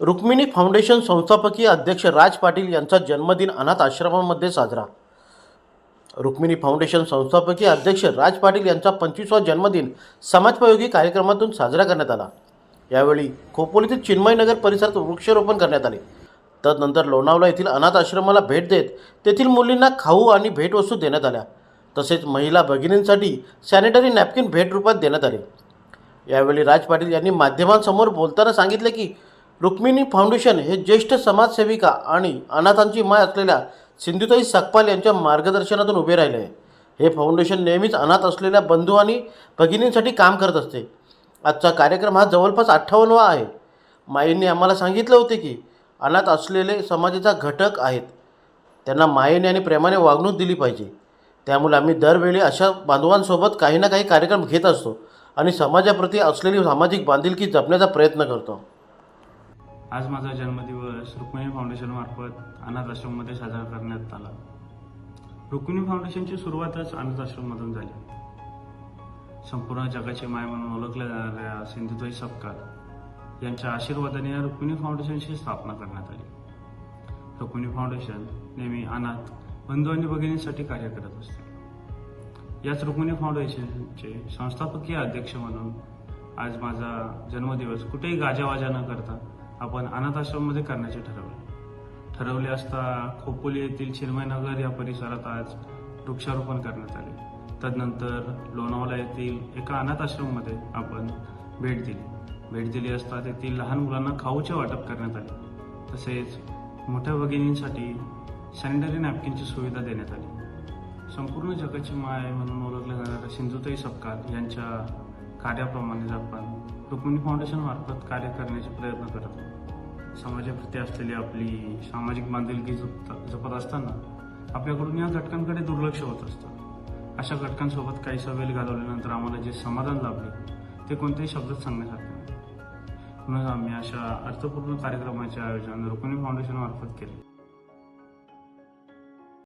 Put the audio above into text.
Rukmini foundation संस्थापकीय अध्यक्ष राज पाटील यांचा जन्मदिन अनाथ आश्रमामध्ये साजरा. रुक्मिणी फाउंडेशन संस्थापकीय अध्यक्ष राज पाटील यांचा पंचवीसवा जन्मदिन समाजपयोगी कार्यक्रमातून साजरा करण्यात आला. यावेळी खोपोलीतील चिन्मयनगर परिसरात वृक्षारोपण करण्यात आले. तदनंतर लोणावळा येथील अनाथ आश्रमाला भेट देत तेथील मुलींना खाऊ आणि भेटवस्तू देण्यात आल्या. तसेच महिला भगिनींसाठी सॅनिटरी नॅपकिन भेट रूपात देण्यात आले. यावेळी राज पाटील यांनी माध्यमांसमोर बोलताना सांगितले की रुक्मिणी फाउंडेशन हे ज्येष्ठ समाजसेविका आणि अनाथांची माय असलेल्या सिंधुताई सकपाल यांच्या मार्गदर्शनातून उभे राहिले. आहे हे फाउंडेशन नेहमीच अनाथ असलेल्या बंधू आणि भगिनींसाठी काम करत असते. आजचा कार्यक्रम हा जवळपास अठ्ठावन्नवा आहे. माईंनी आम्हाला सांगितले होते की अनाथ असलेले समाजाचा घटक आहेत. त्यांना मायेने आणि प्रेमाने वागणूक दिली पाहिजे. त्यामुळे आम्ही दरवेळी अशा बांधवांसोबत काही ना काही कार्यक्रम घेत असतो आणि समाजाप्रती असलेली सामाजिक बांधिलकी जपण्याचा प्रयत्न करतो. आज माझा जन्मदिवस रुक्मिणी फाउंडेशनमार्फत अनाथ आश्रममध्ये साजरा करण्यात आला. रुक्मिणी फाउंडेशनची सुरुवातच अनाथ आश्रममधून झाली. संपूर्ण जगाची माय म्हणून ओळखल्या जाणाऱ्या सिंधुताई सपकाळ यांच्या आशीर्वादाने या रुक्मिणी फाउंडेशनची स्थापना करण्यात आली. रुक्मिणी फाउंडेशन नेहमी अनाथ बंधू आणि भगिनींसाठी कार्य करत असते. याच रुक्मिणी फाउंडेशनचे संस्थापकीय अध्यक्ष म्हणून आज माझा जन्मदिवस कुठेही गाजावाजा न करता आपण अनाथ आश्रममध्ये करण्याचे ठरवले. ठरवले असता खोपोली येथील चिन्मयनगर या परिसरात आज वृक्षारोपण करण्यात आले. तदनंतर लोणावळा येथील एका अनाथ आश्रममध्ये आपण भेट दिली. भेट दिली असता तेथील लहान मुलांना खाऊचे वाटप करण्यात आले. तसेच मोठ्या भगिनींसाठी सॅनिटरी नॅपकिनची सुविधा देण्यात आली. संपूर्ण जगाची माय म्हणून ओळखल्या जाणाऱ्या सिंधुताई सपकाळ यांच्या कार्याप्रमाणेच आपण रुक्मिणी फाउंडेशन मार्फत कार्य करण्याचे प्रयत्न करत आहोत. समाजाप्रती असलेली आपली सामाजिक बांधिलकी जपत जपत असताना आपल्याकडून या घटकांकडे दुर्लक्ष होत असतं. अशा घटकांसोबत काहीसा वेळ घालवल्यानंतर आम्हाला जे समाधान लाभले ते कोणत्याही शब्दात सांगण्यासारखे नाही. म्हणून आम्ही अशा अर्थपूर्ण कार्यक्रमाचे आयोजन रुक्मिणी फाउंडेशन मार्फत केले.